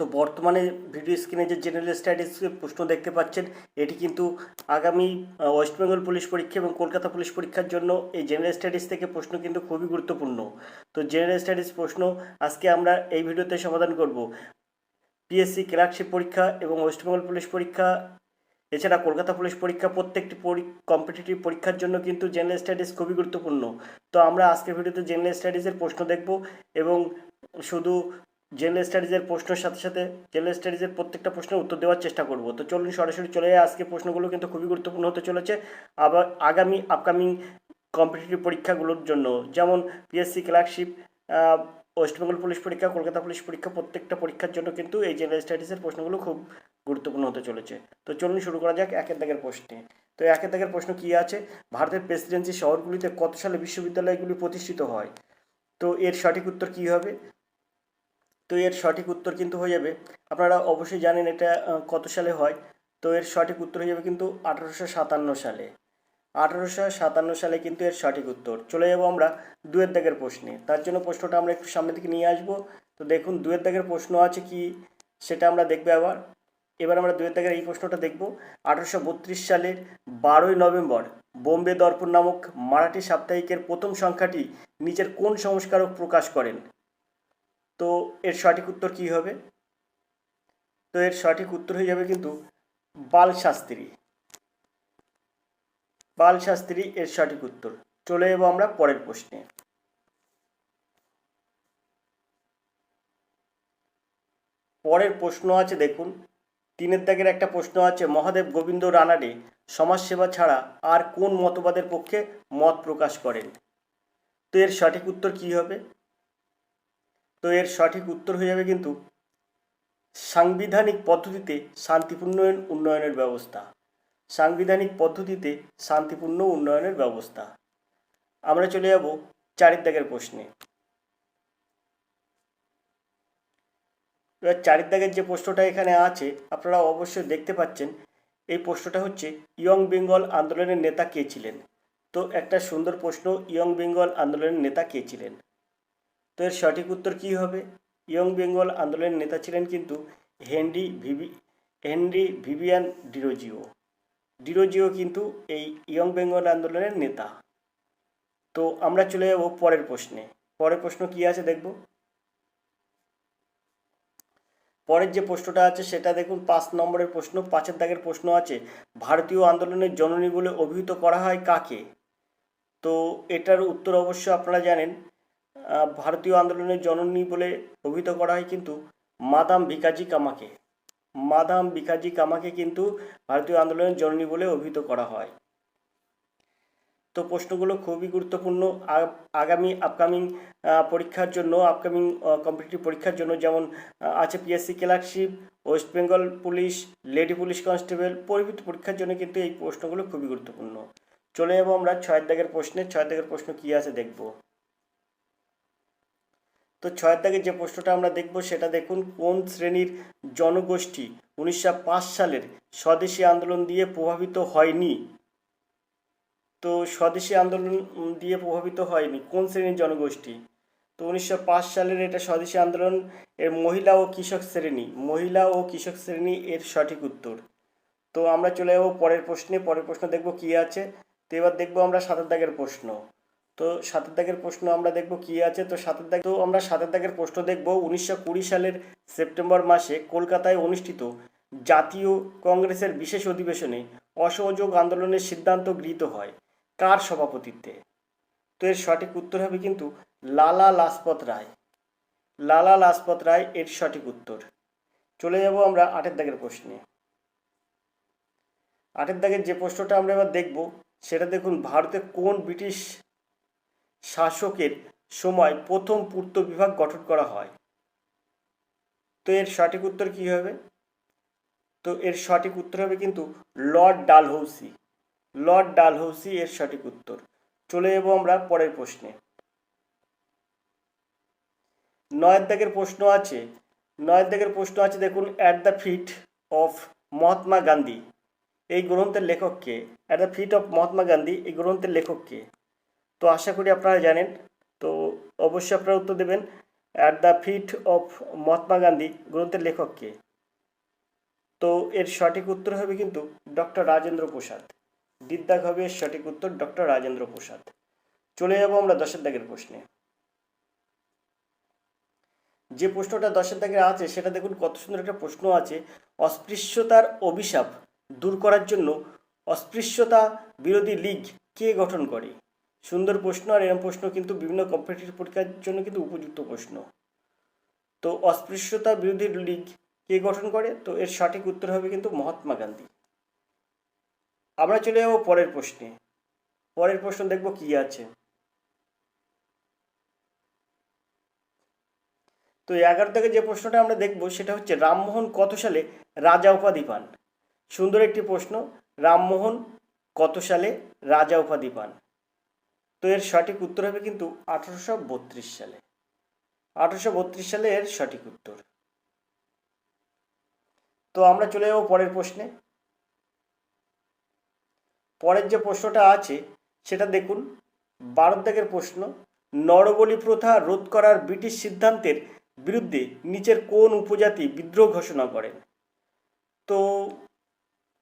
তো বর্তমানে ভিডিও স্ক্রিনে যে জেনারেল স্টাডিজ প্রশ্ন দেখতে পাচ্ছেন, এটি কিন্তু আগামী ওয়েস্টবেঙ্গল পুলিশ পরীক্ষা এবং কলকাতা পুলিশ পরীক্ষার জন্য এই জেনারেল স্টাডিজ থেকে প্রশ্ন কিন্তু খুবই গুরুত্বপূর্ণ। তো জেনারেল স্টাডিজ প্রশ্ন আজকে আমরা এই ভিডিওতে সমাধান করব। পিএসসি ক্লার্কশিপ পরীক্ষা এবং ওয়েস্ট বেঙ্গল পুলিশ পরীক্ষা এছাড়া কলকাতা পুলিশ পরীক্ষা প্রত্যেকটি কম্পিটিটিভ পরীক্ষার জন্য কিন্তু জেনারেল স্টাডিজ খুবই গুরুত্বপূর্ণ। তো আমরা আজকের ভিডিওতে জেনারেল স্টাডিজের প্রশ্ন দেখব এবং শুধু জেনারেল স্টাডিজের প্রশ্নের সাথে সাথে জেনারেল স্টাডিজের প্রত্যেকটা প্রশ্নের উত্তর দেওয়ার চেষ্টা করব। তো চলুন সরাসরি চলে যাই। আজকে প্রশ্নগুলো কিন্তু খুবই গুরুত্বপূর্ণ হতে চলেছে। আবার আগামী আপকামিং কম্পিটিটিভ পরীক্ষাগুলোর জন্য, যেমন PSC clerkship west Bengal police পরীক্ষা কলকাতা পুলিশ পরীক্ষা, প্রত্যেকটা পরীক্ষার জন্য কিন্তু এই জেনারেল স্টাডিজের প্রশ্নগুলো খুব গুরুত্বপূর্ণ হতে চলেছে। তো চলুন শুরু করা যাক একের দাগের প্রশ্নে। তো একের দাগের প্রশ্ন কী আছে? ভারতের প্রেসিডেন্সি শহরগুলিতে কত সালে বিশ্ববিদ্যালয়গুলি প্রতিষ্ঠিত হয়? তো এর সঠিক উত্তর কী হবে? তো এর সঠিক উত্তর কিন্তু হয়ে যাবে। আপনারা অবশ্যই জানেন এটা কত সালে হয়। তো এর সঠিক উত্তর হয়ে যাবে কিন্তু আঠারোশো সাতান্ন সালে। আঠারোশো সাতান্ন সালে কিন্তু এর সঠিক উত্তর। চলে যাব আমরা দুয়ের দাগের প্রশ্নে। তার জন্য প্রশ্নটা আমরা একটু সামনে দিকে নিয়ে আসব। তো দেখুন, দুয়ের দাগের প্রশ্ন আছে কি, সেটা আমরা দেখব আবার। এবার আমরা দুয়ের দাগের এই প্রশ্নটা দেখব। আঠারোশো বত্রিশ সালের বারোই নভেম্বর, বোম্বে দর্পণ নামক মারাঠি সাপ্তাহিকের প্রথম সংখ্যাটি নিচের কোন সংস্কারক প্রকাশ করেন? তো এর সঠিক উত্তর কি হবে? তো এর সঠিক উত্তর হয়ে যাবে কিন্তু বাল শাস্ত্রী বাল শাস্ত্রী এর সঠিক উত্তর। চলে যাব আমরা পরের প্রশ্নে। পরের প্রশ্ন আছে, দেখুন। তিনের দাগের একটা প্রশ্ন আছে, মহাদেব গোবিন্দ রানাডে সমাজসেবা ছাড়া আর কোন মতবাদের পক্ষে মত প্রকাশ করেন? তো এর সঠিক উত্তর কি হবে? তো এর সঠিক উত্তর হয়ে যাবে কিন্তু সাংবিধানিক পদ্ধতিতে শান্তিপূর্ণ উন্নয়নের ব্যবস্থা। সাংবিধানিক পদ্ধতিতে শান্তিপূর্ণ উন্নয়নের ব্যবস্থা। আমরা চলে যাব চারের প্রশ্নে। এবার চারের যে প্রশ্নটা এখানে আছে, আপনারা অবশ্যই দেখতে পাচ্ছেন, এই প্রশ্নটা হচ্ছে, ইয়ং বেঙ্গল আন্দোলনের নেতা কে ছিলেন? তো একটা সুন্দর প্রশ্ন, ইয়ং বেঙ্গল আন্দোলনের নেতা কে ছিলেন? তো এর সঠিক উত্তর কী হবে? ইয়ং বেঙ্গল আন্দোলনের নেতা ছিলেন কিন্তু Henry Vivi Henry Vivian Derozio. Derozio কিন্তু এই ইয়ং বেঙ্গল আন্দোলনের নেতা। তো আমরা চলে যাব পরের প্রশ্নে। পরের প্রশ্ন কি আছে দেখব? পরের যে প্রশ্নটা আছে সেটা দেখুন, পাঁচ নম্বরের প্রশ্ন, পাঁচের দাগের প্রশ্ন আছে, ভারতীয় আন্দোলনের জননী বলে অভিহিত করা হয় কাকে? তো এটার উত্তর অবশ্য আপনারা জানেন ভারতীয় আন্দোলনের জননী বলে অভিহিত করা হয় কিন্তু মাদাম ভিকাজি কামাকে। মাদাম ভিকাজি কামাকে কিন্তু ভারতীয় আন্দোলনের জননী বলে অভিহিত করা হয়। তো প্রশ্নগুলো খুবই গুরুত্বপূর্ণ। আগামী আপকামিং পরীক্ষার জন্য আপকামিং কম্পিটিটিভ পরীক্ষার জন্য যেমন আছে PSC clerkship west Bengal police lady police constable প্রভৃতি পরীক্ষার জন্য কিন্তু এই প্রশ্নগুলো খুবই গুরুত্বপূর্ণ। চলে যাব আমরা ছয়ের দাগের প্রশ্নে। ছয়ের দাগের প্রশ্ন কী আছে দেখব। তো ছয়ের দাগের যে প্রশ্নটা আমরা দেখব সেটা দেখুন, কোন শ্রেণির জনগোষ্ঠী উনিশশো পাঁচ সালের স্বদেশী আন্দোলন দিয়ে প্রভাবিত হয়নি? তো স্বদেশী আন্দোলন দিয়ে প্রভাবিত হয়নি, কোন শ্রেণির জনগোষ্ঠী? তো উনিশশো পাঁচ সালের এটা স্বদেশী আন্দোলন, এর মহিলা ও কৃষক শ্রেণি, মহিলা ও কৃষক শ্রেণি এর সঠিক উত্তর। তো আমরা চলে যাব পরের প্রশ্নে, পরের প্রশ্ন দেখব কি আছে। তো এবার দেখব আমরা সাতের দাগের প্রশ্ন। তো সাতের দাগের প্রশ্ন আমরা দেখব কি আছে। তো সাতের দাগ তো আমরা সাতের দাগের প্রশ্ন দেখব উনিশশো কুড়ি সালের সেপ্টেম্বর মাসে কলকাতায় অনুষ্ঠিত জাতীয় কংগ্রেসের বিশেষ অধিবেশনে অসহযোগ আন্দোলনের সিদ্ধান্ত গৃহীত হয়। কার সভাপতিত্বে? তো এর সঠিক উত্তর হবে কিন্তু লালা লাজপত রায়। লালা লাজপত রায় এর সঠিক উত্তর। চলে যাব আমরা আটের দাগের প্রশ্নে। আটের দাগের যে প্রশ্নটা আমরা এবার দেখব, সেটা দেখুন, ভারতে কোন ব্রিটিশ শাসকের সময় প্রথম পূর্ত বিভাগ গঠন করা হয়। তো এর সঠিক উত্তর কি হবে? তো এর সঠিক উত্তর হবে কিন্তু লর্ড ডালহৌসি। লর্ড ডালহৌসি এর সঠিক উত্তর। চলে যাব আমরা পরের প্রশ্নে। নয়ের দাগের প্রশ্ন আছে। নয়ের দাগের প্রশ্ন আছে দেখুন at the feet of Mahatma Gandhi. এই গ্রন্থের লেখককে at the feet of Mahatma Gandhi, এই গ্রন্থের লেখককে তো আশা করি আপনারা জানেন। তো অবশ্যই আপনারা উত্তর দেবেন at the feet of Mahatma Gandhi, গ্রন্থের লেখক কে? তো এর সঠিক উত্তর হবে কিন্তু ডক্টর রাজেন্দ্র প্রসাদ। দিদ্যাগ হবে এর সঠিক উত্তর ডক্টর রাজেন্দ্র প্রসাদ। চলে যাব আমরা দশের দাগের প্রশ্নে। যে প্রশ্নটা দশের দাগের আছে, সেটা দেখুন কত সুন্দর একটা প্রশ্ন আছে। অস্পৃশ্যতার অভিশাপ দূর করার জন্য অস্পৃশ্যতা বিরোধী লীগ কে গঠন করে? সুন্দর প্রশ্ন আর এরকম প্রশ্ন কিন্তু বিভিন্ন কম্পিটিটিভ পরীক্ষার জন্য কিন্তু উপযুক্ত প্রশ্ন। তো অস্পৃশ্যতা বিরোধী লীগ কে গঠন করে? তো এর সঠিক উত্তর হবে কিন্তু মহাত্মা গান্ধী। আমরা চলে যাব পরের প্রশ্নে। পরের প্রশ্ন দেখব কি আছে। তো এগারো থেকে যে প্রশ্নটা আমরা দেখব সেটা হচ্ছে, রামমোহন কত সালে রাজা উপাধি পান? সুন্দর একটি প্রশ্ন, রামমোহন কত সালে রাজা উপাধি পান? তো এর সঠিক উত্তর হবে কিন্তু আঠারোশো বত্রিশ সালে। আঠারোশো বত্রিশ সালে এর সঠিক উত্তর। তো আমরা চলে যাব পরের প্রশ্নে। পরের যে প্রশ্নটা আছে, সেটা দেখুন। বারো দাগের প্রশ্ন, নরবলি প্রথা রোধ করার ব্রিটিশ সিদ্ধান্তের বিরুদ্ধে নিচের কোন উপজাতি বিদ্রোহ ঘোষণা করেন? তো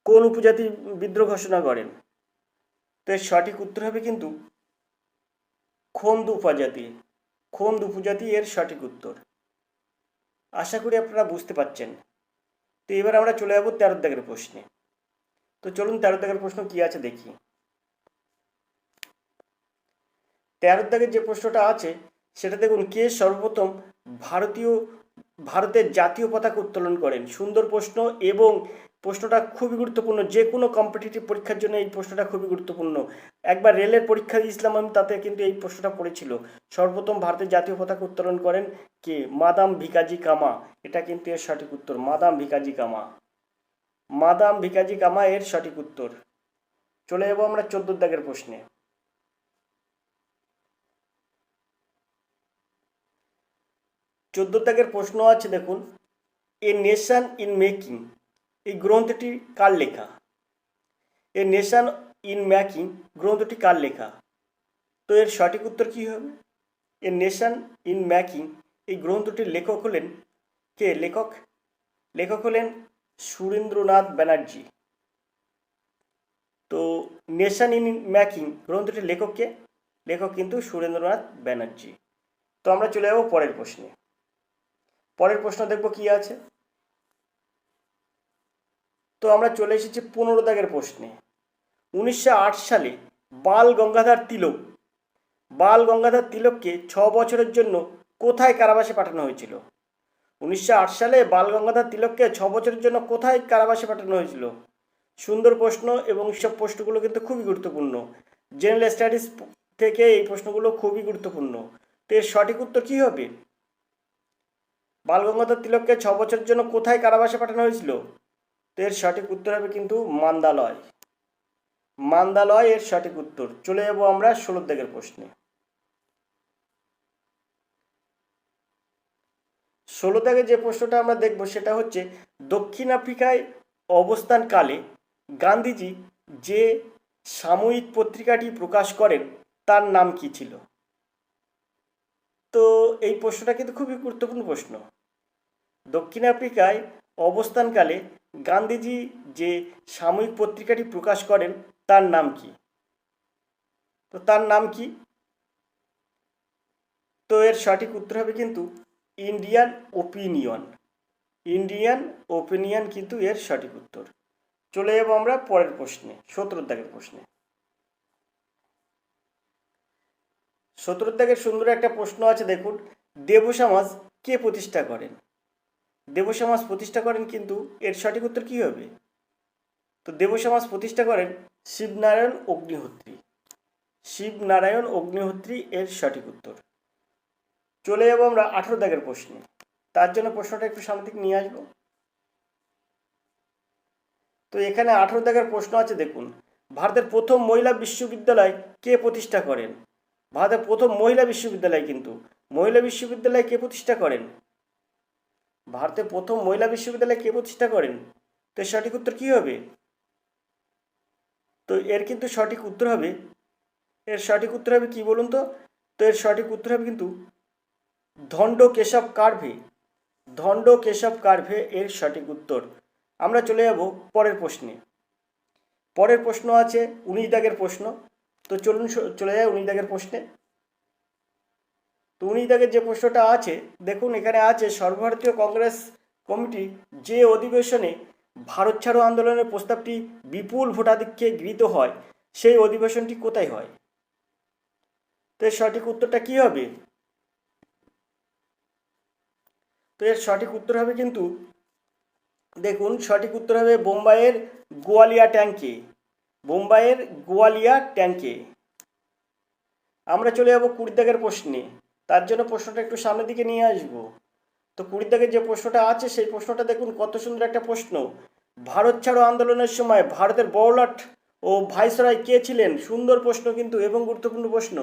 কোন উপজাতি বিদ্রোহ ঘোষণা করেন? তো এর সঠিক উত্তর হবে কিন্তু খন্দ উপজাতি খন্দ উপজাতি এর সঠিক উত্তর। আশা করি আপনারা বুঝতে পারছেন। তো এবার আমরা চলে যাব তেরো দাগের প্রশ্নে। তো চলুন তেরো দাগের প্রশ্ন কি আছে দেখি। তেরো দাগের যে প্রশ্নটা আছে, সেটা দেখুন, কে সর্বপ্রথম ভারতীয়, ভারতের জাতীয় পতাকা উত্তোলন করেন? সুন্দর প্রশ্ন এবং প্রশ্নটা খুবই গুরুত্বপূর্ণ, যে কোনো কম্পিটিটিভ পরীক্ষার জন্য এই প্রশ্নটা খুবই গুরুত্বপূর্ণ। একবার রেলের পরীক্ষা দিয়েছিলাম আমি, তাতে কিন্তু এই প্রশ্নটা পড়েছিল। সর্বপ্রথম ভারতের জাতীয় পতাকা উত্তোলন করেন কে? মাদাম ভিকাজি কামা। এটা কিন্তু এর সঠিক উত্তর, মাদাম ভিকাজি কামা। মাদাম ভিকাজি কামা এর সঠিক উত্তর। চলে যাব আমরা চোদ্দ দাগের প্রশ্নে। চোদ্দ দাগের প্রশ্ন আছে দেখুন। A nation in making. এই গ্রন্থটি কার লেখা? এ নেশন ইন ম্যাকিং গ্রন্থটি কার লেখা? তো এর সঠিক উত্তর কী হবে? এ নেশন ইন ম্যাকিং এই গ্রন্থটির লেখক হলেন কে লেখক? লেখক হলেন সুরেন্দ্রনাথ ব্যানার্জি। তো নেশন ইন ম্যাকিং গ্রন্থটির লেখক কে? লেখক কিন্তু সুরেন্দ্রনাথ ব্যানার্জি। তো আমরা চলে যাব পরের প্রশ্নে। পরের প্রশ্ন দেখব কি আছে? তো আমরা চলে এসেছি পনেরো দাগের প্রশ্নে। উনিশশো আট সালে বাল গঙ্গাধর তিলক, বাল গঙ্গাধর তিলককে ছ বছরের জন্য কোথায় কারাবাসে পাঠানো হয়েছিল? উনিশশো আট সালে বাল গঙ্গাধর তিলককে ছ বছরের জন্য কোথায় কারাবাসে পাঠানো হয়েছিল? সুন্দর প্রশ্ন এবং সব প্রশ্নগুলো কিন্তু খুবই গুরুত্বপূর্ণ। জেনারেল স্টাডিজ থেকে এই প্রশ্নগুলো খুবই গুরুত্বপূর্ণ। তো এর সঠিক উত্তর কী হবে? বালগঙ্গাধর তিলককে ছ বছরের জন্য কোথায় কারাবাসে পাঠানো হয়েছিল? তো এর সঠিক উত্তর হবে কিন্তু মান্দালয়। মান্দালয় এর সঠিক উত্তর। চলে যাব আমরা ষোলো দিকের প্রশ্নে। ষোলো থেকে যে প্রশ্নটা আমরা দেখব সেটা হচ্ছে, দক্ষিণ আফ্রিকায় অবস্থানকালে গান্ধীজি যে সাময়িক পত্রিকাটি প্রকাশ করেন, তার নাম কি ছিল? তো এই প্রশ্নটা কিন্তু খুবই গুরুত্বপূর্ণ প্রশ্ন। দক্ষিণ আফ্রিকায় অবস্থানকালে গান্ধীজি যে সাময়িক পত্রিকাটি প্রকাশ করেন, তার নাম কি? তো তার নাম কি? তো এর সঠিক উত্তর হবে কিন্তু ইন্ডিয়ান ওপিনিয়ন। ইন্ডিয়ান ওপিনিয়ন কিন্তু এর সঠিক উত্তর। চলে যাব আমরা পরের প্রশ্নে, সতেরো দাগের প্রশ্নে। সতেরো দাগের সুন্দর একটা প্রশ্ন আছে, দেখুন। দেব সমাজ কে প্রতিষ্ঠা করেন? দেব সমাজ প্রতিষ্ঠা করেন কিন্তু এর সঠিক উত্তর কী হবে? তো দেব সমাজ প্রতিষ্ঠা করেন শিবনারায়ণ অগ্নিহোত্রী। শিবনারায়ণ অগ্নিহোত্রী এর সঠিক উত্তর। চলে যাব আমরা আঠেরো দাগের প্রশ্নে। তার জন্য প্রশ্নটা একটু সামনে নিয়ে আসব। তো এখানে আঠেরো দাগের প্রশ্ন আছে, দেখুন। ভারতের প্রথম মহিলা বিশ্ববিদ্যালয় কে প্রতিষ্ঠা করেন? ভারতের প্রথম মহিলা বিশ্ববিদ্যালয় কিন্তু। মহিলা বিশ্ববিদ্যালয় কে প্রতিষ্ঠা করেন? ভারতের প্রথম মহিলা বিশ্ববিদ্যালয় কে প্রতিষ্ঠা করেন? তো সঠিক উত্তর কী হবে? তো এর কিন্তু সঠিক উত্তর হবে, এর সঠিক উত্তর হবে কি বলুন তো? তো এর সঠিক উত্তর হবে কিন্তু ধণ্ড কেশব কার্ভে ধণ্ড কেশব কার্ভে এর সঠিক উত্তর। আমরা চলে যাব পরের প্রশ্নে। পরের প্রশ্ন আছে, উনিশ দাগের প্রশ্ন। তো চলুন চলে যায় উনিশ দাগের প্রশ্নে। তো দাগের যে প্রশ্নটা আছে, দেখুন এখানে আছে সর্বভারতীয় কংগ্রেস কমিটি যে অধিবেশনে ভারত ছাড়ো আন্দোলনের প্রস্তাবটি বিপুল ভোটাধিক্যে গৃহীত হয়, সেই অধিবেশনটি কোথায় হয়? তো এর সঠিক উত্তরটা কি হবে? তো এর সঠিক উত্তর হবে কিন্তু, দেখুন সঠিক উত্তর হবে বোম্বাইয়ের গোয়ালিয়া ট্যাঙ্কে বোম্বাইয়ের গোয়ালিয়া ট্যাঙ্কে আমরা চলে যাব কুড়ি প্রশ্নে। তার জন্য প্রশ্নটা একটু সামনের দিকে নিয়ে আসব। তো কুড়ি দাগের যে প্রশ্নটা আছে, সেই প্রশ্নটা দেখুন কত সুন্দর একটা প্রশ্ন। ভারত ছাড়ো আন্দোলনের সময় ভারতের বড়লাট ও ভাইসরয় কে ছিলেন? সুন্দর প্রশ্ন কিন্তু এবং গুরুত্বপূর্ণ প্রশ্ন।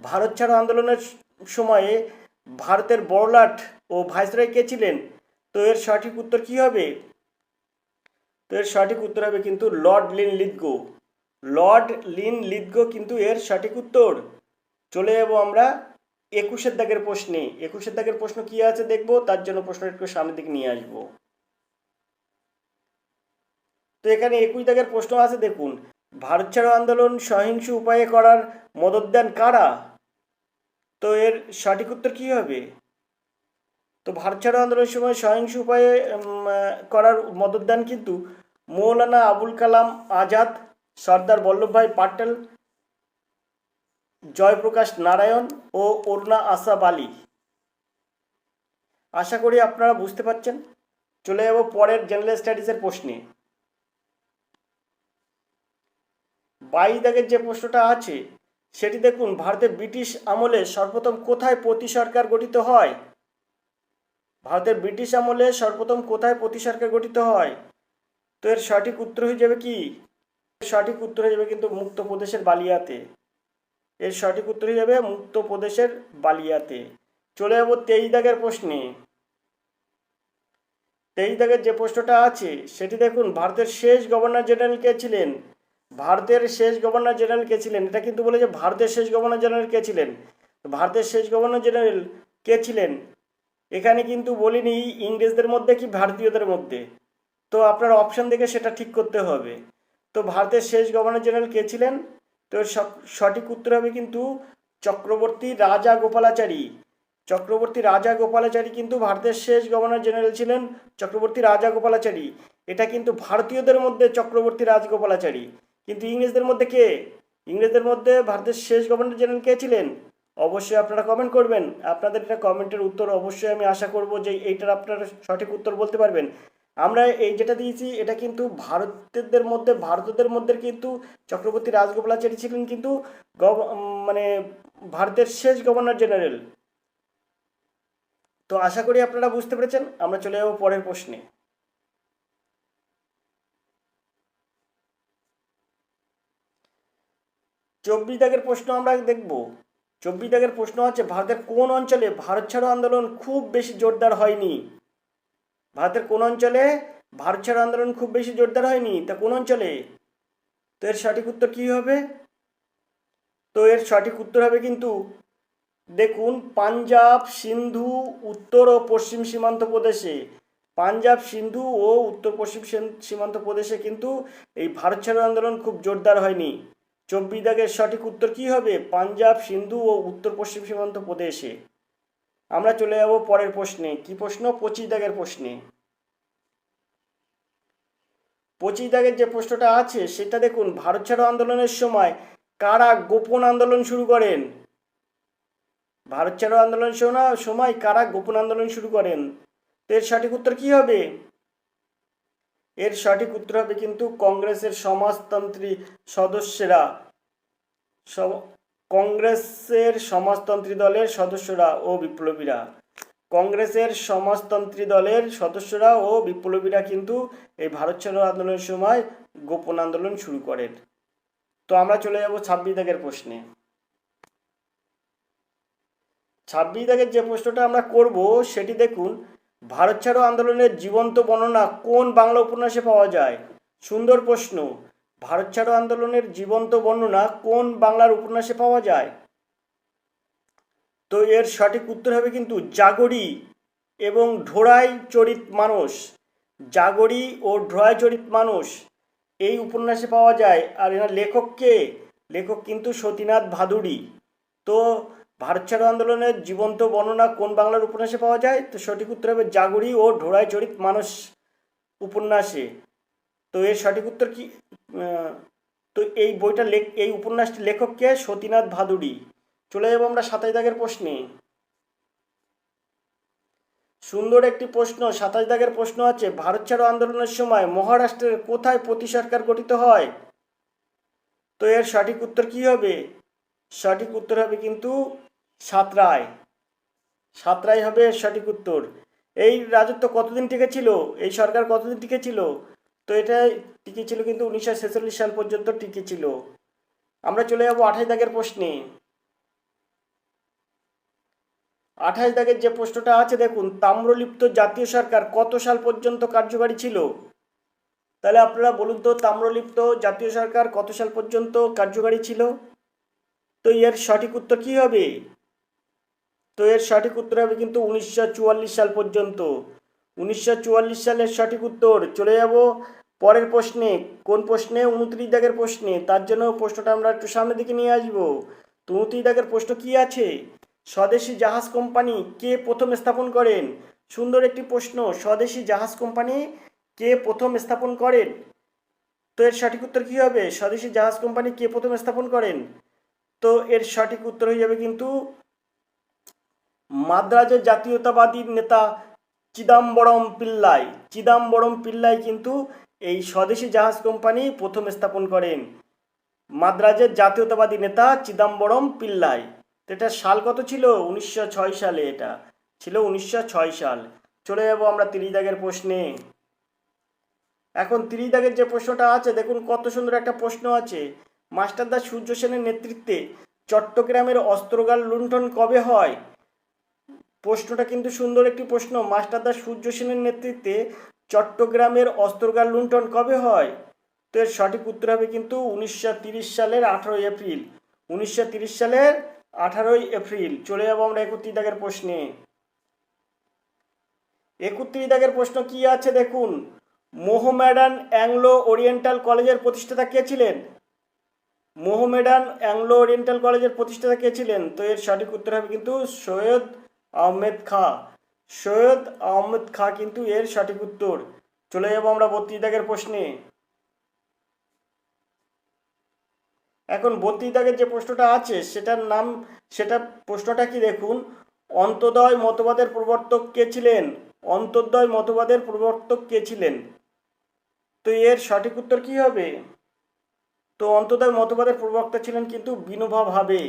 ভারত ছাড়ো আন্দোলনের সময়ে ভারতের বড়লাট ও ভাইসরয় কে ছিলেন? তো এর সঠিক উত্তর কি হবে? তো এর সঠিক উত্তর হবে কিন্তু Lord Linlithgow. Lord Linlithgow কিন্তু এর সঠিক উত্তর। চলে যাব আমরা একুশের দাগের প্রশ্নে একুশের দাগের প্রশ্ন কি আছে দেখব? তার জন্য প্রশ্ন একটু সামনের দিকে নিয়ে আসব। তো এখানে একুশ দাগের প্রশ্ন আছে, দেখুন। ভারত ছাড়ো আন্দোলন সহিংস উপায়ে করার মদত দেন কারা? তো এর সঠিক উত্তর কি হবে? তো ভারত ছাড়ো আন্দোলনের সময় সহিংস উপায়ে করার মদত দেন কিন্তু মৌলানা আবুল কালাম আজাদ, সর্দার বল্লভভাই পাটেল জয়প্রকাশ নারায়ণ ও অরুণা আসাব আলী আশা করি আপনারা বুঝতে পারছেন। চলে যাব পরের জেনারেল স্টাডিজের প্রশ্নে। বাইশ দাগের যে প্রশ্নটা আছে, সেটি দেখুন, ভারতের ব্রিটিশ আমলে সর্বপ্রথম কোথায় প্রতি সরকার গঠিত হয়? ভারতের ব্রিটিশ আমলে সর্বপ্রথম কোথায় প্রতি সরকার গঠিত হয়? তো এর সঠিক উত্তর হয়ে যাবে কি? সঠিক উত্তর হয়ে যাবে কিন্তু মুক্ত প্রদেশের বালিয়াতে। এর সঠিক উত্তর যাবে মুক্ত প্রদেশের বালিয়াতে। চলে যাব তেইশ দাগের প্রশ্নে। তেইশ দাগের যে প্রশ্নটা আছে, সেটি দেখুন, ভারতের শেষ গভর্নর জেনারেল কে ছিলেন? ভারতের শেষ গভর্নর জেনারেল কে ছিলেন? এটা কিন্তু বলে যে ভারতের শেষ গভর্নর জেনারেল কে ছিলেন? ভারতের শেষ গভর্নর জেনারেল কে ছিলেন? এখানে কিন্তু বলিনি ইংরেজদের মধ্যে কি ভারতীয়দের মধ্যে? তো আপনার অপশন দেখে সেটা ঠিক করতে হবে। তো ভারতের শেষ গভর্নর জেনারেল কে ছিলেন? তো সঠিক উত্তর হবে কিন্তু চক্রবর্তী রাজা গোপালাচারী। চক্রবর্তী রাজা গোপালাচারী কিন্তু ভারতের শেষ গভর্নর জেনারেল ছিলেন চক্রবর্তী রাজা গোপালাচারী। এটা কিন্তু ভারতীয়দের মধ্যে চক্রবর্তী রাজগোপালাচারী কিন্তু ইংরেজদের মধ্যে কে? ইংরেজদের মধ্যে ভারতের শেষ গভর্নর জেনারেল কে ছিলেন? অবশ্যই আপনারা কমেন্ট করবেন। আপনাদের এটা কমেন্টের উত্তর অবশ্যই আমি আশা করব যে এইটার আপনারা সঠিক উত্তর বলতে পারবেন। আমরা এই যেটা দিয়েছি, এটা কিন্তু ভারতীয়দের মধ্যে ভারতীয়দের মধ্যে কিন্তু চক্রবর্তী রাজগোপালাচারী ছিলেন কিন্তু মানে ভারতের শেষ গভর্নর জেনারেল। তো আশা করি আপনারা বুঝতে পেরেছেন, আমরা চলে যাব পরের প্রশ্নে। চব্বিশ দাগের প্রশ্ন আমরা দেখব। চব্বিশ দাগের প্রশ্ন আছে, ভারতের কোন অঞ্চলে ভারত ছাড়ো আন্দোলন খুব বেশি জোরদার হয়নি? ভারতের কোন অঞ্চলে ভারত ছাড়ো আন্দোলন খুব বেশি জোরদার হয়নি, তা কোন অঞ্চলে? তো এর সঠিক উত্তর কী হবে? তো এর সঠিক উত্তর হবে কিন্তু, দেখুন, পাঞ্জাব, সিন্ধু, উত্তর ও পশ্চিম সীমান্ত প্রদেশে। পাঞ্জাব, সিন্ধু ও উত্তর পশ্চিম সীমান্ত প্রদেশে কিন্তু এই ভারত ছাড়ো আন্দোলন খুব জোরদার হয়নি। চব্বিশ দাগের সঠিক উত্তর কি হবে? পাঞ্জাব, সিন্ধু ও উত্তর পশ্চিম সীমান্ত প্রদেশে। আমরা চলে যাব পরের প্রশ্নে। কি প্রশ্ন? পঁচিশ দাগের প্রশ্নে। পঁচিশ দাগের যে প্রশ্নটা আছে, সেটা দেখুন। ভারত ছাড়ো আন্দোলনের সময় কারা গোপন আন্দোলন শুরু করেন? ভারত ছাড়ো আন্দোলনের সময়- কারা গোপন আন্দোলন শুরু করেন? এর সঠিক উত্তর কি হবে? এর সঠিক উত্তর হবে কিন্তু কংগ্রেসের সমাজতন্ত্রী সদস্যরা। কংগ্রেসের সমাজতন্ত্রী দলের সদস্যরা ও বিপ্লবীরা। কংগ্রেসের সমাজতন্ত্রী দলের সদস্যরা ও বিপ্লবীরা কিন্তু এই ভারত ছাড়ো আন্দোলনের সময় গোপন আন্দোলন শুরু করেন। তো আমরা চলে যাব ছাব্বিশ দাগের প্রশ্নে। ছাব্বিশ দাগের যে প্রশ্নটা আমরা করব সেটি দেখুন, ভারত ছাড়ো আন্দোলনের জীবন্ত বর্ণনা কোন বাংলা উপন্যাসে পাওয়া যায়? সুন্দর প্রশ্ন ভারত ছাড়ো আন্দোলনের জীবন্ত বর্ণনা কোন বাংলার উপন্যাসে পাওয়া যায়? তো এর সঠিক উত্তর হবে কিন্তু জাগরি এবং ঢোড়াই চরিত মানুষ। জাগরি ও ঢোড়াই চরিত মানুষ এই উপন্যাসে পাওয়া যায়। আর এনার লেখক কে? লেখক কিন্তু সতীনাথ ভাদুড়ি। তো ভারত ছাড়ো আন্দোলনের জীবন্ত বর্ণনা কোন বাংলার উপন্যাসে পাওয়া যায়? তো সঠিক উত্তর হবে জাগরি ও ঢোড়াই চরিত মানুষ উপন্যাসে। তো এর সঠিক উত্তর কি? তো এই বইটা লেখ, এই উপন্যাসটি লেখককে সতীনাথ ভাদুড়ি। চলে যাব আমরা সাতাশ দাগের প্রশ্নে। সুন্দর একটি প্রশ্ন, সাতাশ দাগের প্রশ্ন আছে, ভারত ছাড়ো আন্দোলনের সময় মহারাষ্ট্রের কোথায় প্রতি সরকার গঠিত হয়? তো এর সঠিক উত্তর কি হবে? সঠিক উত্তর হবে কিন্তু সাতরায়। সাতরাই হবে সঠিক উত্তর। এই রাজত্ব কতদিন টিকে ছিল? এই সরকার কতদিন টিকে ছিল? তো এটা টিকে ছিল কিন্তু উনিশশো ছেচল্লিশ সাল পর্যন্ত টিকে ছিল। আমরা চলে যাব আঠাশ দাগের প্রশ্নে। আঠাশ দাগের যে প্রশ্নটা আছে, দেখুন, তাম্রলিপ্ত জাতীয় সরকার কত সাল পর্যন্ত কার্যকারী ছিল? তাহলে আপনারা বলুন তো, তাম্রলিপ্ত জাতীয় সরকার কত সাল পর্যন্ত কার্যকারী ছিল? তো এর সঠিক উত্তর কি হবে? তো এর সঠিক উত্তর হবে কিন্তু উনিশশো চুয়াল্লিশ সাল পর্যন্ত। উনিশশো চুয়াল্লিশ সালের সঠিক উত্তর। চলে যাব পরের প্রশ্নে। কোন প্রশ্নে? উনত্রিশ দাগের প্রশ্নে। তার জন্য প্রশ্নটা আমরা একটু সামনের দিকে নিয়ে আসব। তো উনত্রিশ দাগের প্রশ্ন কি আছে? স্বদেশি জাহাজ কোম্পানি কে প্রথম স্থাপন করেন? সুন্দর একটি প্রশ্ন। স্বদেশি জাহাজ কোম্পানি কে প্রথম স্থাপন করেন? তো এর সঠিক উত্তর কি হবে? স্বদেশি জাহাজ কোম্পানি কে প্রথম স্থাপন করেন? তো এর সঠিক উত্তর হয়ে যাবে কিন্তু মাদ্রাজের জাতীয়তাবাদী নেতা চিদাম্বরম পিল্লাই। চিদাম্বরম পিল্লাই কিন্তু এই স্বদেশি জাহাজ কোম্পানি প্রথম স্থাপন করেন। মাদ্রাজের জাতীয়তাবাদী নেতা চিদাম্বরম পিল্লাই। এটা সাল কত ছিল? উনিশশো ছয় সালে এটা। ছিল উনিশশো ছয় সাল। চলে যাব আমরা তিরিশ দাগের প্রশ্নে। এখন তিরিশ দাগের যে প্রশ্নটা আছে, দেখুন কত সুন্দর একটা প্রশ্ন আছে। মাস্টারদা সূর্য সেনের নেতৃত্বে চট্টগ্রামের অস্ত্রগাল লুণ্ঠন কবে হয়? প্রশ্নটা কিন্তু সুন্দর একটি প্রশ্ন। মাস্টারদা সূর্য সেনের নেতৃত্বে চট্টগ্রামের অস্ত্রগার লুণ্ঠন কবে হয়? তো এর সঠিক উত্তর হবে কিন্তু উনিশশো সালের আঠারোই এপ্রিল। উনিশশো সালের আঠারোই এপ্রিল। চলে যাব আমরা একত্রিশ দাগের প্রশ্নে। একত্রিশ দাগের প্রশ্ন কি আছে দেখুন। মোহামেডান অ্যাংলো ওরিয়েন্টাল কলেজের প্রতিষ্ঠাতা কে ছিলেন? মোহামেডান অ্যাংলো ওরিয়েন্টাল কলেজের প্রতিষ্ঠাতা কে ছিলেন? তো এর সঠিক উত্তর হবে কিন্তু সৈয়দ আহমেদ খা। সৈয়দ আহমেদ খা কিন্তু এর সঠিক উত্তর। চলে যাব আমরা বত্রিশ দাগের প্রশ্নে। এখন বত্রিশ দাগের যে প্রশ্নটা আছে, সেটার নাম, সেটা প্রশ্নটা কি দেখুন? অন্তদয় মতবাদের প্রবর্তক কে ছিলেন? অন্তর্দয় মতবাদের প্রবর্তক কে ছিলেন? তো এর সঠিক উত্তর কি হবে? তো অন্তদয় মতবাদের প্রবক্তা ছিলেন কিন্তু বিনোবা ভাবে।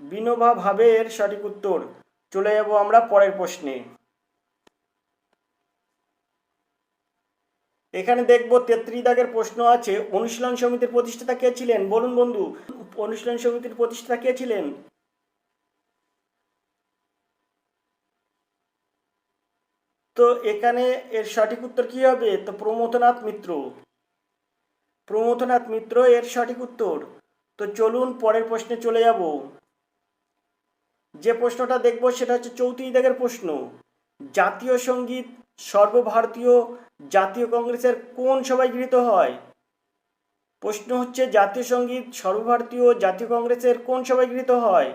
বিনোবা ভাবে এর সঠিক উত্তর। চলে যাব আমরা পরের প্রশ্নে। এখানে দেখব তেত্রিশ দাগের প্রশ্ন আছে, অনুশীলন সমিতির প্রতিষ্ঠাতা কে ছিলেন? বলুন বন্ধু, অনুশীলন সমিতির প্রতিষ্ঠাতা কে ছিলেন? তো এখানে এর সঠিক উত্তর কি হবে? তো প্রমথনাথ মিত্র। প্রমথনাথ মিত্র এর সঠিক উত্তর। তো চলুন পরের প্রশ্নে চলে যাব। যে প্রশ্নটা দেখব সেটা হচ্ছে চৌত্রিশ দাগের প্রশ্ন। জাতীয় সংগীত সর্বভারতীয় জাতীয় কংগ্রেসের কোন সভায় গৃহীত হয়? প্রশ্ন হচ্ছে, জাতীয় সংগীত সর্বভারতীয় জাতীয় কংগ্রেসের কোন সভায় গৃহীত হয়?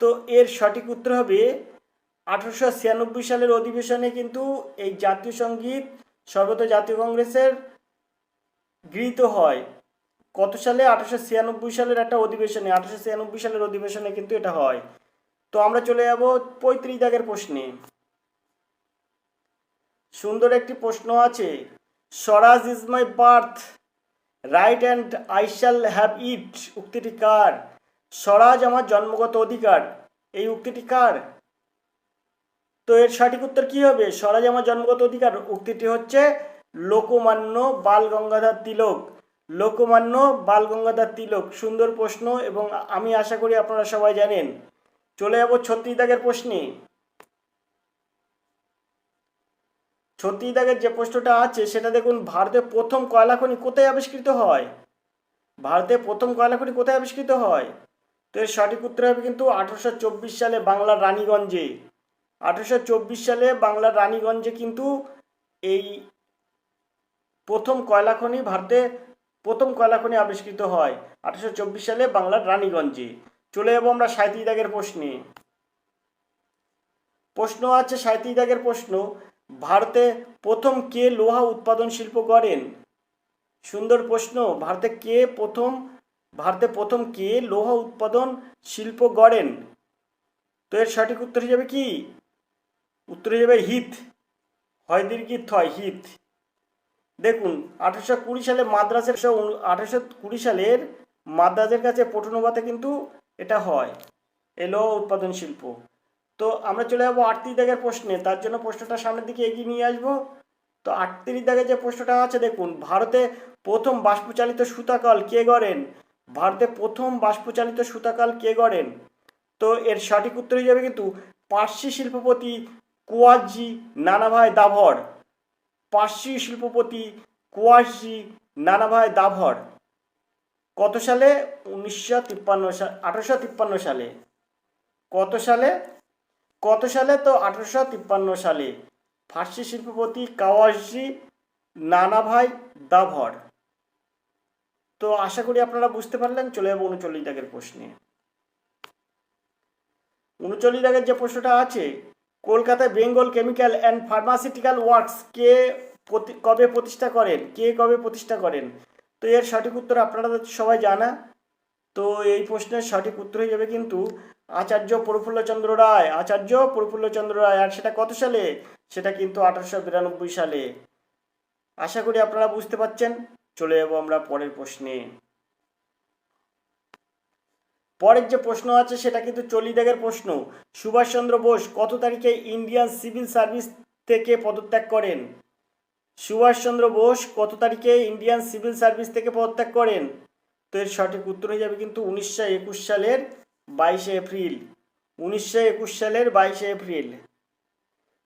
তো এর সঠিক উত্তর হবে, আঠারোশো ছিয়ানব্বই সালের অধিবেশনে কিন্তু এই জাতীয় সংগীত সর্বত জাতীয় কংগ্রেসের গৃহীত হয়। কত সালে? আঠারোশো ছিয়ানব্বই সালের একটা অধিবেশনে, আঠারোশো ছিয়ানব্বই সালের অধিবেশনে কিন্তু এটা হয়। তো আমরা চলে যাব পঁয়ত্রিশ দাগের প্রশ্নে। সুন্দর একটি প্রশ্ন আছে। Swaraj is my birth, right and I shall have it. উক্তিটি কার? স্বরাজ আমার জন্মগত অধিকার। এই উক্তিটি কার? তো এর সঠিক উত্তর কি হবে? স্বরাজ আমার জন্মগত অধিকার। উক্তিটি হচ্ছে লোকমান্য বাল গঙ্গাধর তিলক। লোকমান্য বাল গঙ্গাধর তিলক, সুন্দর প্রশ্ন এবং আমি আশা করি আপনারা সবাই জানেন। চলে যাব ছত্রিশ দাগের প্রশ্নে। ছত্রিশ দাগের যে প্রশ্নটা আছে, সেটা দেখুন ভারতে প্রথম কয়লা খনি কোথায় আবিষ্কৃত হয়? ভারতে প্রথম কয়লা খনি কোথায় আবিষ্কৃত হয়? তো এর সঠিক উত্তর হবে কিন্তু আঠারোশো চব্বিশ সালে বাংলার রানীগঞ্জে। আঠারোশো চব্বিশ সালে বাংলার রানীগঞ্জে কিন্তু এই প্রথম কয়লা খনি ভারতে প্রথম কয়লা খনি আবিষ্কৃত হয় আঠারোশো চব্বিশ সালে বাংলার রানীগঞ্জে। চলে যাব আমরা সাঁত্রিশ দাগের প্রশ্নে। প্রশ্ন আছে সাঁত্রিশ দাগের প্রশ্ন, ভারতে প্রথম কে লোহা উৎপাদন শিল্প গড়েন? সুন্দর প্রশ্ন, ভারতে কে প্রথম, ভারতে প্রথম কে লোহা উৎপাদন শিল্প গড়েন? তো এর সঠিক উত্তর যাবে কি? উত্তর যাবে হিত। হয় দীর্ঘিত, হয় হিত। দেখুন, আঠারোশো কুড়ি সালে মাদ্রাসের আঠারোশো কুড়ি সালের মাদ্রাজের কাছে পটুনোবাতে কিন্তু এটা হয়, এলো উৎপাদন শিল্প। তো আমরা চলে যাব আটত্রিশ দাগের প্রশ্নে, তার জন্য প্রশ্নটা সামনের দিকে এগিয়ে নিয়ে আসব। তো আটত্রিশ দাগে যে প্রশ্নটা আছে, দেখুন, ভারতে প্রথম বাষ্পচালিত সুতাকল কে গড়েন? ভারতে প্রথম বাষ্পচালিত সুতাকল কে গড়েন? তো এর সঠিক উত্তর হয়ে যাবে কিন্তু পার্সি শিল্পপতি কুয়াজি নানাভাই দাভর। পার্সি শিল্পপতি কুয়াজি নানাভাই দাভর। কত সালে? উনিশশো তিপ্পান্ন সাল আঠারোশো তিপ্পান্ন সালে। কত সালে? কত সালে তো আঠারোশো তিপ্পান্ন সালে? ফার্সি শিল্পপতি কাওয়াজি নানাভাই দাভর। তো আশা করি আপনারা বুঝতে পারলেন, চলে যাব উনচল্লিশ দাগের প্রশ্নে। উনচল্লিশ দাগের যে প্রশ্নটা আছে কলকাতায় Bengal chemical and pharmaceutical works কে কবে প্রতিষ্ঠা করেন? কে কবে প্রতিষ্ঠা করেন? তো এর সঠিক উত্তর আপনারা সবাই জানা। তো এই প্রশ্নের সঠিক উত্তর হয়ে যাবে কিন্তু আচার্য প্রফুল্লচন্দ্র রায়। আচার্য প্রফুল্লচন্দ্র রায়, আর সেটা কত সালে? সেটা কিন্তু আঠারোশো বিরানব্বই সালে। আশা করি আপনারা বুঝতে পারছেন। চলে যাব আমরা পরের প্রশ্নে। পরের যে প্রশ্ন আছে, সেটা কিন্তু চল্লিশ দাগের প্রশ্ন। সুভাষচন্দ্র বোস কত তারিখে ইন্ডিয়ান সিভিল সার্ভিস থেকে পদত্যাগ করেন? সুভাষচন্দ্র বোস কত তারিখে ইন্ডিয়ান সিভিল সার্ভিস থেকে পদত্যাগ করেন? তো এর সঠিক উত্তর হয়ে যাবে কিন্তু উনিশশো একুশ সালের বাইশে এপ্রিল। উনিশশো একুশ সালের বাইশে এপ্রিল।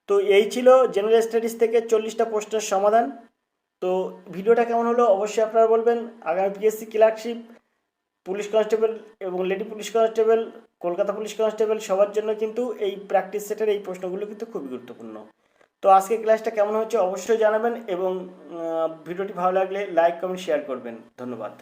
তো এই ছিল জেনারেল স্টাডিজ থেকে চল্লিশটা প্রশ্নের সমাধান। তো ভিডিওটা কেমন হলো অবশ্যই আপনারা বলবেন। আগামী পিএসসি ক্লার্কশিপ পুলিশ কনস্টেবল এবং lady police constable, Kolkata police constable, সবার জন্য কিন্তু এই প্র্যাকটিস সেটের এই প্রশ্নগুলো কিন্তু খুবই গুরুত্বপূর্ণ। তো আজকে ক্লাসটা কেমন হচ্ছে অবশ্যই জানাবেন এবং ভিডিওটি ভালো লাগলে লাইক কমেন্ট শেয়ার করবেন। ধন্যবাদ।